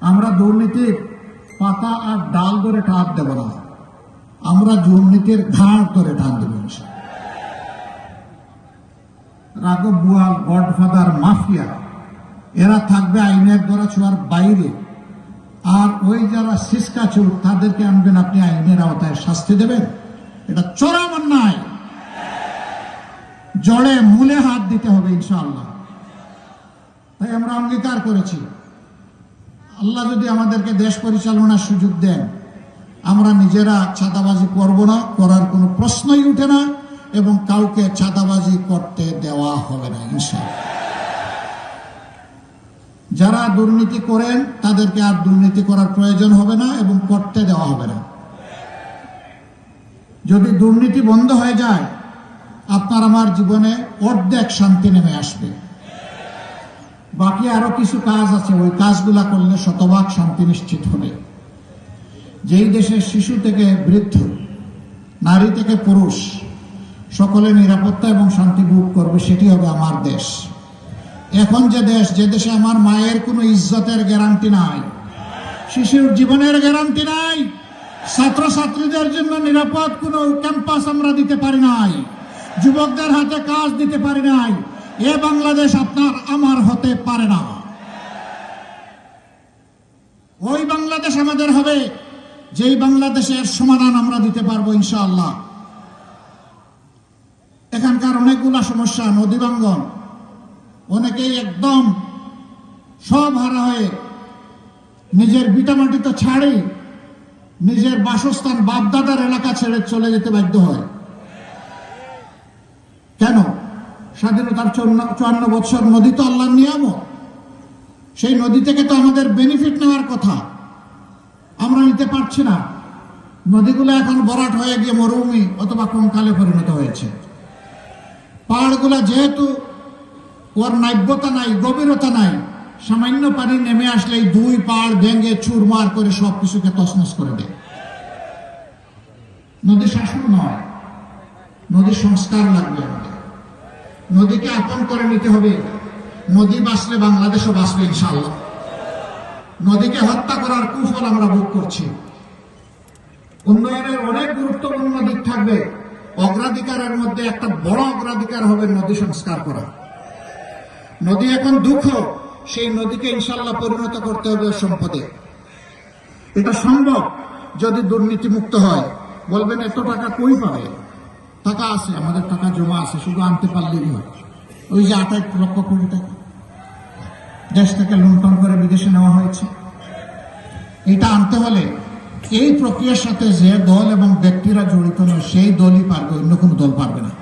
আমরা দুর্নীতির পাতা আর ডাল ধরে টান দেব না। আমরা দুর্নীতির ঘাড় ধরে টান দেব। রাঘব বুয়াল, গডফাদার, মাফিয়া, এরা থাকবে আইনের দ্বারা ছোঁয়ার বাইরে। আর ওই যারা সিসকা চোর তাদেরকে আনবেন আপনি আইনের আওতায় শাস্তি দেবেন। এটা চরম অন্যায়। জড়ে মূলে হাত দিতে হবে ইনশাআল্লাহ। তাই আমরা অঙ্গীকার করেছি। আল্লাহ যদি আমাদেরকে দেশ পরিচালনার সুযোগ দেন, আমরা নিজেরা ছাতাবাজি করব না, করার কোনো প্রশ্নই উঠে না এবং কাউকে চাঁদাবাজি করতে দেওয়া হবে না, ইনশাআল্লাহ। যারা দুর্নীতি করেন, তাদেরকে আর দুর্নীতি করার প্রয়োজন হবে না এবং করতে দেওয়া হবে না। যদি দুর্নীতি বন্ধ হয়ে যায়, আপনার আমার জীবনে অর্ধেক শান্তি নেমে আসবে। বাকি আরও কিছু কাজ আছে, ওই কাজগুলা করলে শতভাগ শান্তি নিশ্চিত হবে। যেই দেশের শিশু থেকে বৃদ্ধ, নারী থেকে পুরুষ, সকলে নিরাপত্তা এবং শান্তি ভোগ করবে, সেটি হবে আমার দেশ। এখন যে দেশ, যে দেশে আমার মায়ের কোনো ইজ্জতের গ্যারান্টি নাই, শিশুর জীবনের গ্যারান্টি নাই, ছাত্রছাত্রীদের জন্য নিরাপদ কোনো ক্যাম্পাস আমরা দিতে পারি নাই, যুবকদের হাতে কাজ দিতে পারি নাই এ বাংলাদেশ আপনার আমার হতে পারে না। ওই বাংলাদেশ আমাদের হবে, যেই বাংলাদেশের সমাধান আমরা দিতে পারব ইনশাআল্লাহ। এখানকার অনেকগুলা সমস্যা, নদী ভাঙ্গন, অনেকেই একদম সব হারা হয়ে নিজের ভিটামাটি তো ছাড়ে নিজের বাসস্থান বাপদাদার এলাকা ছেড়ে চলে যেতে বাধ্য হয়। কেন? স্বাধীনতার চুয়ান্ন- বছর নদী তো আল্লাহর নিয়ামত। সেই নদী থেকে তো আমাদের বেনিফিট নেওয়ার কথা। আমরা নিতে পারছি না। নদীগুলো এখন বরাট হয়ে গিয়ে মরুভূমি অথবা কঙ্কালে পরিণত হয়েছে। পাহাড়গুলা যেহেতু ওর নাব্যতা নাই, গভীরতা নাই, সামান্য পানি নেমে আসলেই দুই পাড় ভেঙে চুরমার করে সব কিছুকে তছনছ করে দেয়। নদী শাসন নয়, নদী সংস্কার লাগবে আমাদের। নদীকে আপন করে নিতে হবে। নদী বাঁচলে বাংলাদেশও বাঁচবে ইনশাল্লাহ নদীকে হত্যা করার কুফল আমরা ভোগ করছি। উন্নয়নের অনেক গুরুত্বপূর্ণ দিক থাকবে। অগ্রাধিকারের মধ্যে একটা বড় অগ্রাধিকার হবে নদী সংস্কার করা। নদী এখন দুঃখ, সেই নদীকে ইনশাল্লাহ পরিণত করতে হবে সম্পদে। এটা সম্ভব যদি দুর্নীতি মুক্ত হয়। বলবেন এত টাকা কই পাবে? টাকা আছে, আমাদের টাকা জমা আছে, শুধু আনতে পারলেই হয়। ওই যে আঠাশ লক্ষ কোটি টাকা দেশ থেকে লুণ্ঠন করে বিদেশে নেওয়া হয়েছে। এটা আনতে হলে এই প্রক্রিয়ার সাথে যে দল এবং ব্যক্তিরা জড়িত নয়, সেই দলই পারবে, অন্য কোনো দল পারবে না।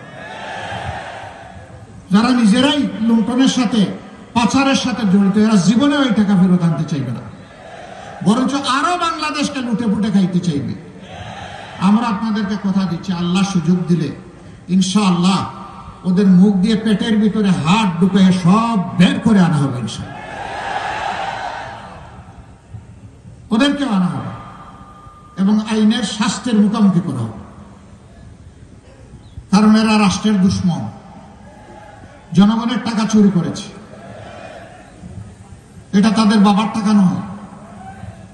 যারা নিজেরাই লুণ্ঠনের সাথে, পাচারের সাথে জড়িত, এরা জীবনে ওই টাকা ফেরত আনতে চাইবে না। বরঞ্চ আরও বাংলাদেশকে লুটে ফুটে খাইতে চাইবে। আমরা আপনাদেরকে কথা দিচ্ছি, আল্লাহ সুযোগ দিলে। ইনশাআল্লাহ ওদের মুখ দিয়ে পেটের ভিতরে হাত ঢুকে সব বের করে আনা হবে ইনশাআল্লাহ। ওদেরকেও আনা হবে এবং আইনের শাস্ত্রের মুখোমুখি করা হবে। কারণ এরা রাষ্ট্রের দুশ্মন। জনগণের টাকা চুরি করেছে। এটা তাদের বাবার টাকা নয়।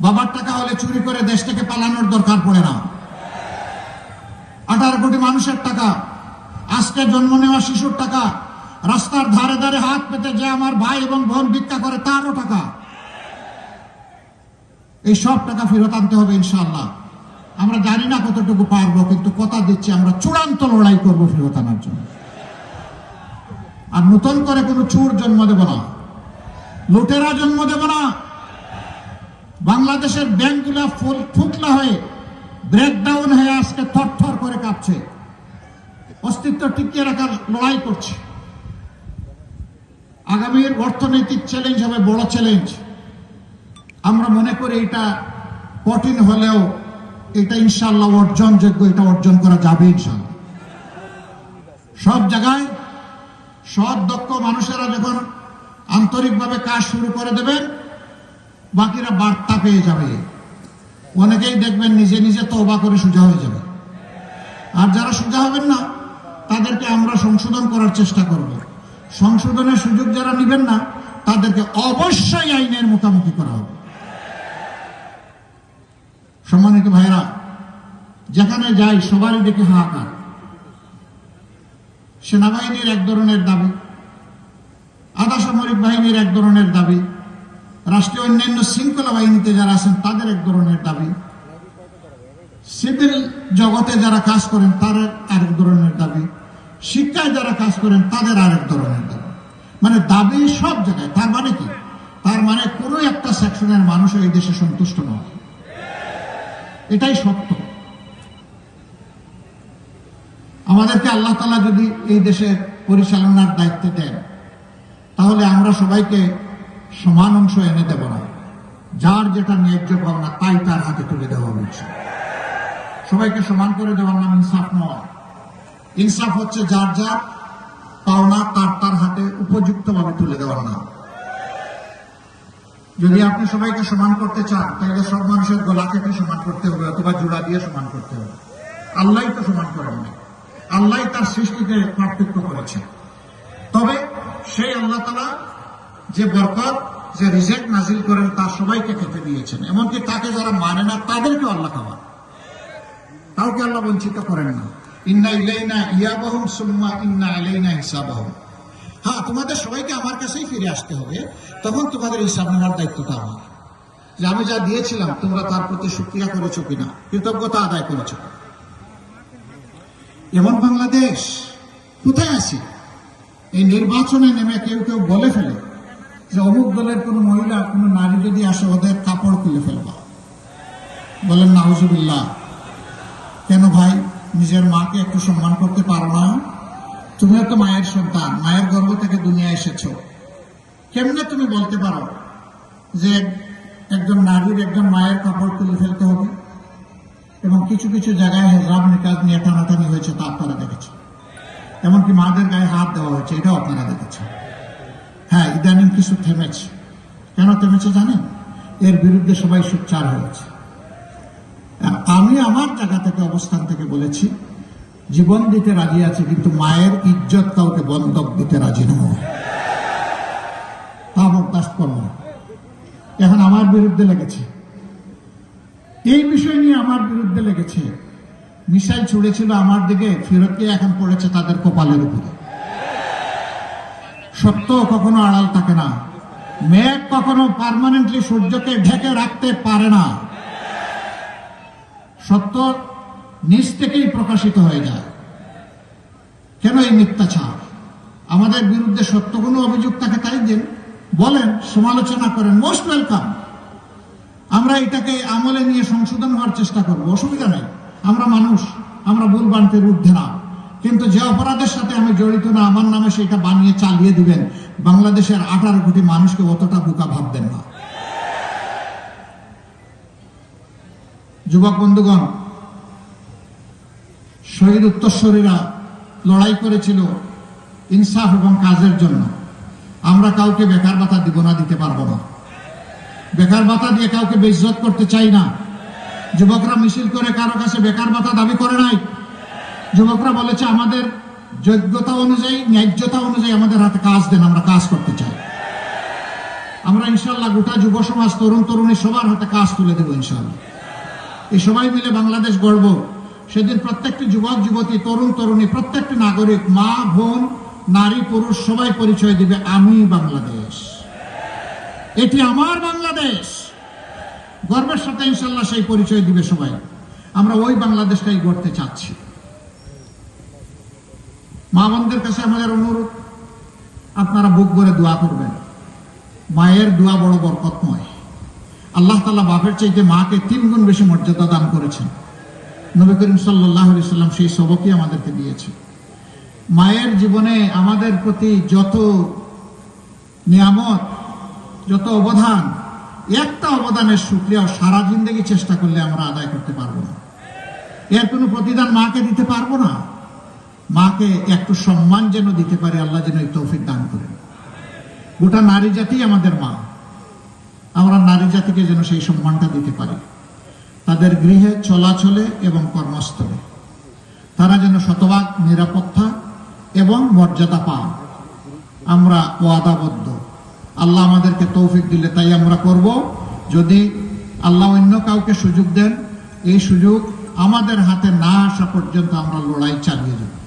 বাবার টাকা হলে চুরি করে দেশ থেকে পালানোর দরকার পড়ে না। আঠারো কোটি মানুষের টাকা, আজকে জন্ম নেওয়া শিশুর টাকা, রাস্তার ধারে ধারে হাত পেতে যে আমার ভাই এবং বোন ভিক্ষা করে তারও টাকা। এই সব টাকা ফেরত আনতে হবে ইনশাল্লাহ আমরা জানি না কতটুকু পারব, কিন্তু কথা দিচ্ছি, আমরা চূড়ান্ত লড়াই করব ফেরত আনার জন্য। আর নতুন করে কোনো চোর জন্ম দেব না। লুটেরা জন্ম দেব না। বাংলাদেশের ব্যাংকগুলা ফুল ফুকলা হয়ে ব্রেকডাউন হয়ে আজকে থরথর করে কাঁপছে। অস্তিত্ব টিকিয়ে রাখার লড়াই করছে। আগামীর অর্থনৈতিক চ্যালেঞ্জ হবে, বড় চ্যালেঞ্জ আমরা মনে করি এটা কঠিন হলেও এটা ইনশাল্লাহ অর্জনযোগ্য, এটা অর্জন করা যাবে ইনশাল্লাহ সব জায়গায় সৎ, দক্ষ মানুষেরা যখন আন্তরিকভাবে কাজ শুরু করে দেবেন, বাকিরা বার্তা পেয়ে যাবে। অনেকেই দেখবেন নিজে নিজে তবা করে সোজা হয়ে যাবে। আর যারা সোজা হবেন না, তাদেরকে আমরা সংশোধন করার চেষ্টা করব। সংশোধনের সুযোগ যারা নেবেন না, তাদেরকে অবশ্যই আইনের মুখোমুখি করা হবে। সম্মানিত ভাইরা যেখানে যাই সবারই দেখে হাহাকার। সেনাবাহিনীর এক ধরনের দাবি, আধা সামরিক বাহিনীর এক ধরনের দাবি রাষ্ট্রীয় অন্যান্য শৃঙ্খলা বাহিনীতে যারা আছেন, তাদের এক ধরনের দাবি। সিভিল জগতে যারা কাজ করেন, তাদের আরেক ধরনের দাবি। শিক্ষায় যারা কাজ করেন, তাদের আরেক ধরনের দাবি। মানে দাবি সব জায়গায়। তার মানে কি? তার মানে কোনো একটা সেকশনের মানুষ এই দেশে সন্তুষ্ট নয়। এটাই সত্য। আমাদেরকে আল্লাহ তালা যদি এই দেশের পরিচালনার দায়িত্ব দেন, তাহলে আমরা সবাইকে সমান অংশ এনে দেব না। যার যেটা ন্যায্য পাওনা তাই তার হাতে তুলে দেওয়া হয়েছে। সবাইকে সমান করে দেওয়ার নাম ইনসাফ নয়। ইনসাফ হচ্ছে যার যার পাওনা তার তার হাতে উপযুক্তভাবে তুলে দেওয়ার নাম। যদি আপনি সবাইকে সমান করতে চান, তাহলে সব মানুষের গলা কেটে সমান করতে হবে, অথবা জোড়া দিয়ে সমান করতে হবে। আল্লাহ তো সমান করেন না আল্লাহ তার সৃষ্টিতে পার্থক্য করেছে তবে সেই আল্লাহ তালা যে বরকত, যে রিজেক্ট নাজিল করেন তার সবাইকে খেতে দিয়েছেন। এমনকি তাকে যারা মানে না, তাদেরকে আল্লাহ খাওয়া। কাউকে আল্লাহ বঞ্চিত করেন না? ইন্না ইলাইনা ইয়াবাহুম সুম্মা ইন্না আলাইনা হিসাবাহুম। হ্যাঁ তোমাদের সবাইকে আমার কাছেই ফিরে আসতে হবে। তখন তোমাদের হিসাব নেওয়ার দায়িত্বটা আমার। যে আমি যা দিয়েছিলাম, তোমরা তার প্রতি সুক্রিয়া করেছ কিনা? কৃতজ্ঞতা আদায় করেছ এমন বাংলাদেশ কোথায় আছি? এই নির্বাচনে নেমে কেউ কেউ বলে ফেলে। যে অমুক দলের কোনো মহিলা, কোনো নারী যদি আসে, ওদের কাপড় খুলে ফেলবা। বলেন, নাউজুবিল্লাহ। কেন ভাই, নিজের মাকে একটু সম্মান করতে পারো না? তুমিও তো মায়ের সন্তান, মায়ের গর্ভ থেকে দুনিয়া এসেছ। কেমনে তুমি বলতে পারো যে একজন নারীর একজন মায়ের কাপড় তুলে ফেলতে হবে? এবং কিছু কিছু জায়গায় হেজরাব নিকাজ নিয়ে টানাটানি হয়েছে তা আপনারা দেখেছেন এমনকি মাদের গায়ে হাত দেওয়া হয়েছে, এটাও আপনারা দেখেছেন। হ্যাঁ ইদানিং কিছু থেমেছে। কেন থেমেছে জানেন? এর বিরুদ্ধে সবাই সোচ্চার হয়েছে। আমি আমার জায়গা থেকে, অবস্থান থেকে বলেছি, জীবন দিতে রাজি আছে, কিন্তু মায়ের ইজ্জত কাউকে বন্ধক দিতে রাজি নয়। তা বরদাস্ত করব না। এখন আমার বিরুদ্ধে লেগেছে। এই বিষয় নিয়ে আমার বিরুদ্ধে লেগেছে। মিসাইল ছুড়েছিল আমার দিকে ফিরতকে এখন পড়েছে তাদের কপালের উপরে। সত্য কখনো আড়াল থাকে না। মেঘ কখনো পার্মানেন্টলি সূর্যকে ঢেকে রাখতে পারে না। সত্য নিজ থেকেই প্রকাশিত হয়ে যায়। কেন এই মিথ্যাচার? আমাদের বিরুদ্ধে সত্য কোনো অভিযোগ থাকে তাই দিন বলেন, সমালোচনা করেন মোস্ট ওয়েলকাম আমরা এটাকে আমলে নিয়ে সংশোধন হওয়ার চেষ্টা করব, অসুবিধা নেই। আমরা মানুষ, আমরা ভুল বানতে ঊর্ধ্বে না। কিন্তু যে অপরাধের সাথে আমি জড়িত না, আমার নামে সেটা বানিয়ে চালিয়ে দিবেন, বাংলাদেশের আঠারো কোটি মানুষকে অতটা বোকা ভাববেন না। যুবক বন্ধুগণ, শহীদ উত্তরস্বরীরা লড়াই করেছিল ইনসাফ এবং কাজের জন্য। আমরা কাউকে বেকার ভাতা দিব না, দিতে পারব না। বেকার ভাতা দিয়ে কাউকে বেইজ্জত করতে চাই না। যুবকরা মিছিল করে কারও কাছে বেকার ভাতা দাবি করে নাই। যুবকরা বলেছে, আমাদের যোগ্যতা অনুযায়ী, ন্যায্যতা অনুযায়ী আমাদের হাতে কাজ দেন, আমরা কাজ করতে চাই। আমরা ইনশাল্লাহ গোটা যুব সমাজ, তরুণ, তরুণী সবার হাতে কাজ তুলে দেবো ইনশাল্লাহ। এই সবাই মিলে বাংলাদেশ গর্ব সেদিন প্রত্যেকটি যুবক, যুবতী, তরুণ, তরুণী, প্রত্যেকটি নাগরিক, মা, বোন, নারী, পুরুষ, সবাই পরিচয় দিবে, আমি বাংলাদেশ। এটি আমার বাংলাদেশ। গর্বের সাথে ইনশাল্লাহ সেই পরিচয় দিবে সবাই। আমরা ওই বাংলাদেশটাই গড়তে চাচ্ছি। মা বোনদের কাছে আমাদের অনুরোধ, আপনারা বুক ভরে দোয়া করবেন। মায়ের দোয়া বড় বরকতময়। আল্লাহ তালা বাপের চাইতে মাকে তিন গুণ বেশি মর্যাদা দান করেছেন। নবী করিম সাল্লাহ সাল্লাম সেই সবকই আমাদেরকে দিয়েছে মায়ের জীবনে আমাদের প্রতি যত নিয়ামত, যত অবদান, একটা অবদানের সুক্রিয়া সারা জিন্দগি চেষ্টা করলে আমরা আদায় করতে পারব না। এর কোনো প্রতিদান মাকে দিতে পারব না। মাকে একটু সম্মান যেন দিতে পারে, আল্লাহ যেন এই তৌফিক দান করেন গোটা নারী জাতি আমাদের মা। আমরা নারী জাতিকে যেন সেই সম্মানটা দিতে পারি। তাদের গৃহে চলাচলে এবং কর্মস্থলে। তারা যেন শতভাগ নিরাপত্তা এবং মর্যাদা পান আমরা ওয়াদাবদ্ধ। আল্লাহ আমাদেরকে তৌফিক দিলে তাই আমরা করব। যদি আল্লাহ অন্য কাউকে সুযোগ দেন, এই সুযোগ আমাদের হাতে না আসা পর্যন্ত আমরা লড়াই চালিয়ে যাব।